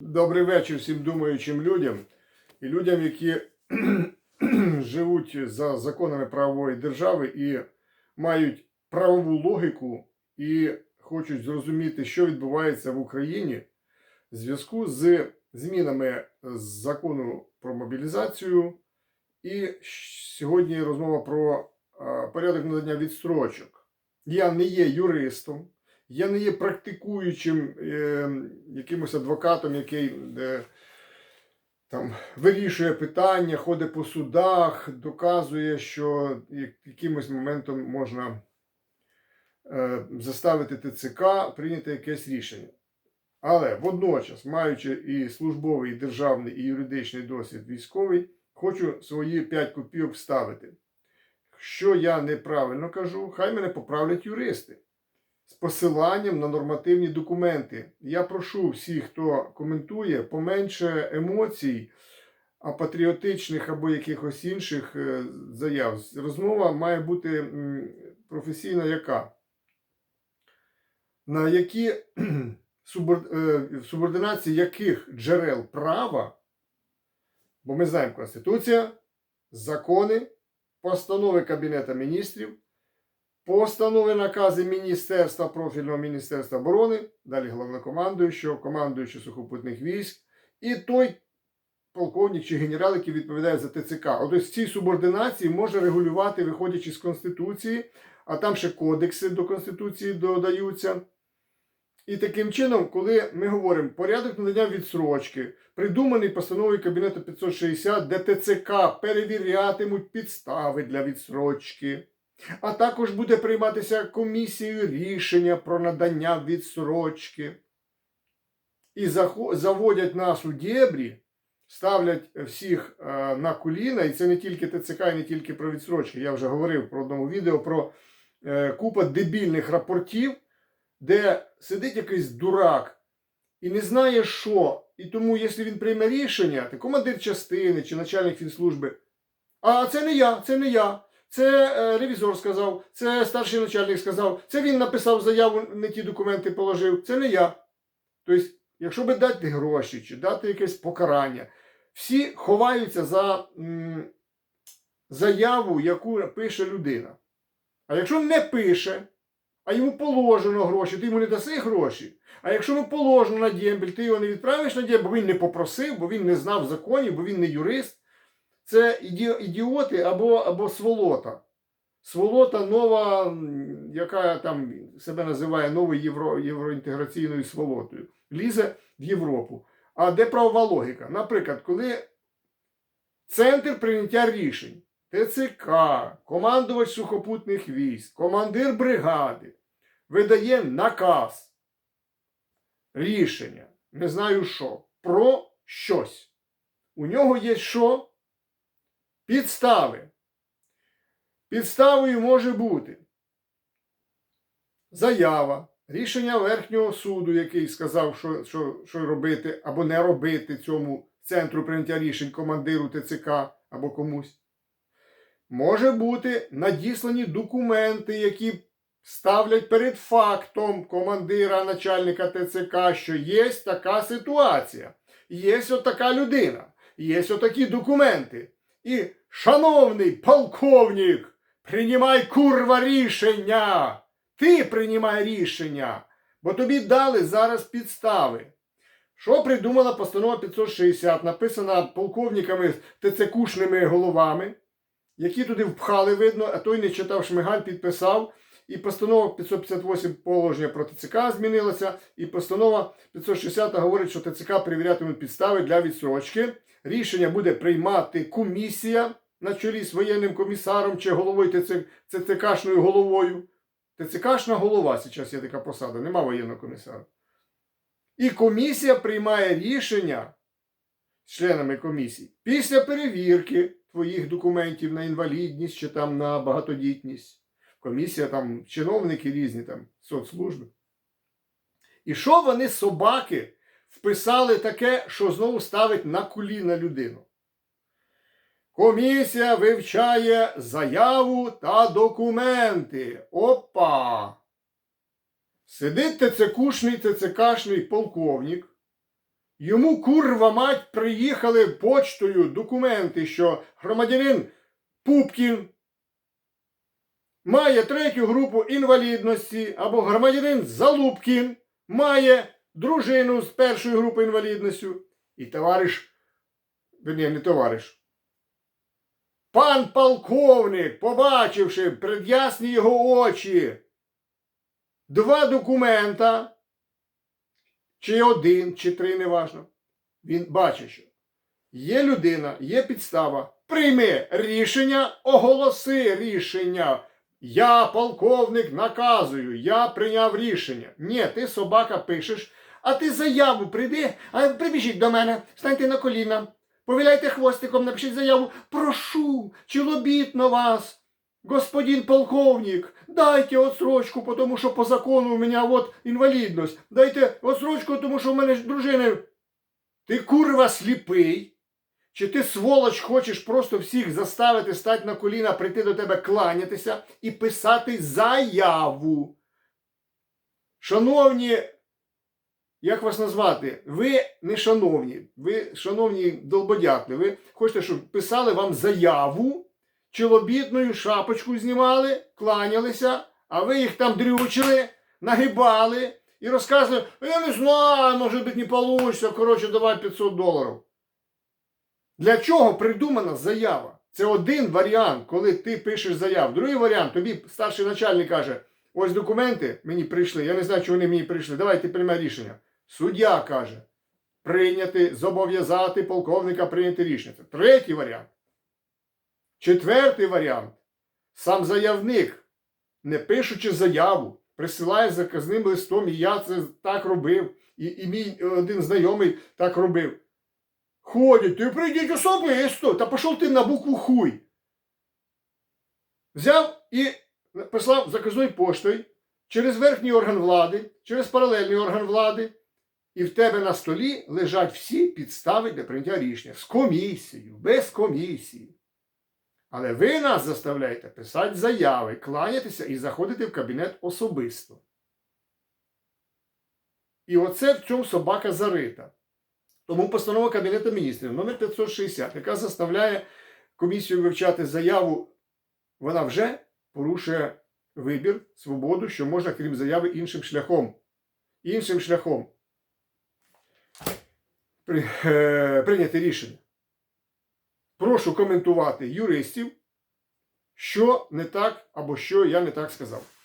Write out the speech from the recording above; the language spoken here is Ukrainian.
Добрий вечір всім думаючим людям і людям, які живуть за законами правової держави і мають правову логіку і хочуть зрозуміти, що відбувається в Україні в зв'язку з змінами закону про мобілізацію. І сьогодні розмова про порядок надання відстрочок. Я не є юристом, я не є практикуючим е, якимось адвокатом, який е, там вирішує питання, ходить по судах, доказує, що якимось моментом можна е, заставити ТЦК прийняти якесь рішення. Але водночас, маючи і службовий, і державний, і юридичний досвід військовий, хочу свої 5 копійок вставити. Що я неправильно кажу, хай мене поправлять юристи з посиланням на нормативні документи. Я прошу всіх, хто коментує, поменше емоцій, а патріотичних або якихось інших е, заяв. Розмова має бути професійна яка? На які е, субординації яких джерел права, бо ми знаємо Конституція, закони, постанови Кабінету міністрів, постанови накази Міністерства профільного Міністерства оборони, далі головнокомандуючого, командуючого сухопутних військ, і той полковник чи генерал, який відповідає за ТЦК. От ось ці субординації може регулювати, виходячи з Конституції, а там ще кодекси до Конституції додаються. І таким чином, коли ми говоримо порядок надання відсрочки, придуманий постановою Кабінету 560, де ТЦК перевірятимуть підстави для відсрочки, а також буде прийматися комісією рішення про надання відсрочки. І заводять нас у дєбрі, ставлять всіх е, на коліна, і це не тільки ТЦК, і не тільки про відсрочки. Я вже говорив про одному відео про е, купа дебільних рапортів де сидить якийсь дурак і не знає, що. І тому, якщо він прийме рішення, то командир частини чи начальник фінслужби, а це не я, це не я. Це е, ревізор сказав, це старший начальник сказав, це він написав заяву, не ті документи положив, це не я. Тобто, якщо би дати гроші чи дати якесь покарання, всі ховаються за м, заяву, яку пише людина. А якщо не пише, а йому положено гроші, ти йому не даси гроші. А якщо йому положено на дембель, ти його не відправиш на дембель, бо він не попросив, бо він не знав законів, бо він не юрист. Це ідіоти або, або сволота. Сволота нова, яка там себе називає новою євро, євроінтеграційною сволотою, лізе в Європу. А де правова логіка? Наприклад, коли центр прийняття рішень, ТЦК, командувач сухопутних військ, командир бригади видає наказ, рішення, не знаю що, про щось. У нього є що? Підстави. Підставою може бути заява, рішення Верхнього суду, який сказав, що, що, що робити або не робити цьому центру прийняття рішень командиру ТЦК або комусь. Може бути надіслані документи, які ставлять перед фактом командира начальника ТЦК, що є така ситуація, є от така людина, є отакі документи. І, шановний полковник, приймай курва рішення. Ти приймай рішення, бо тобі дали зараз підстави. Що придумала постанова 560, написана полковниками ТЦКшними головами, які туди впхали, видно, а той не читав Шмигаль, підписав. І постанова 558 положення про ТЦК змінилася, і постанова 560 говорить, що ТЦК перевірятимуть підстави для відсрочки. Рішення буде приймати комісія на чолі з воєнним комісаром чи головою ТЦ, ТЦКшною головою. ТЦКшна голова, зараз є така посада, нема воєнного комісара. І комісія приймає рішення з членами комісії після перевірки твоїх документів на інвалідність чи там на багатодітність. Комісія там, чиновники різні там, соцслужби. І що вони, собаки, вписали таке, що знову ставить на коліна людину? Комісія вивчає заяву та документи. Опа! Сидить ТЦКшний, ТЦКшний полковник Йому курва мать приїхали почтою документи, що громадянин Пупкін має третю групу інвалідності, або громадянин Залубкін має дружину з першою групою інвалідності. І товариш, верні, не товариш, пан полковник, побачивши пред'ясні його очі, два документа, чи один, чи три, неважно. Він бачить, що є людина, є підстава. Прийми рішення, оголоси рішення. Я, полковник, наказую, я прийняв рішення. Ні, ти собака пишеш, а ти заяву прийди, а прибіжіть до мене, станьте на коліна, повіляйте хвостиком, напишіть заяву. Прошу, чолобітно вас, господин полковник, дайте отсрочку, тому що по закону у мене от інвалідність. Дайте отсрочку, тому що в мене ж дружина. Ти курва сліпий. Чи ти, сволоч, хочеш просто всіх заставити стати на коліна, прийти до тебе кланятися і писати заяву? Шановні, як вас назвати? Ви не шановні, ви, шановні долбодятли, ви хочете, щоб писали вам заяву, чолобітною шапочку знімали, кланялися, а ви їх там дрючили, нагибали і розказували, я не знаю, може бути не вийде, коротше, давай 500 доларів. Для чого придумана заява? Це один варіант, коли ти пишеш заяву. Другий варіант, тобі старший начальник каже: ось документи мені прийшли. Я не знаю, чи вони мені прийшли. Давай ти приймай рішення. Суддя каже: прийняти, зобов'язати полковника прийняти рішення. Це третій варіант. Четвертий варіант. Сам заявник, не пишучи заяву, присилає заказним листом, і я це так робив, і, і мій один знайомий так робив. Ходять, ти прийдіть особисто, та пішов ти на букву хуй. Взяв і послав заказною поштою через верхній орган влади, через паралельний орган влади, і в тебе на столі лежать всі підстави для прийняття рішення з комісією, без комісії. Але ви нас заставляєте писати заяви, кланятися і заходити в кабінет особисто. І оце в чому собака зарита. Тому постанова Кабінету міністрів номер 560, яка заставляє комісію вивчати заяву, вона вже порушує вибір, свободу, що можна, крім заяви, іншим шляхом. Іншим шляхом при, е, прийняти рішення. Прошу коментувати юристів, що не так або що я не так сказав.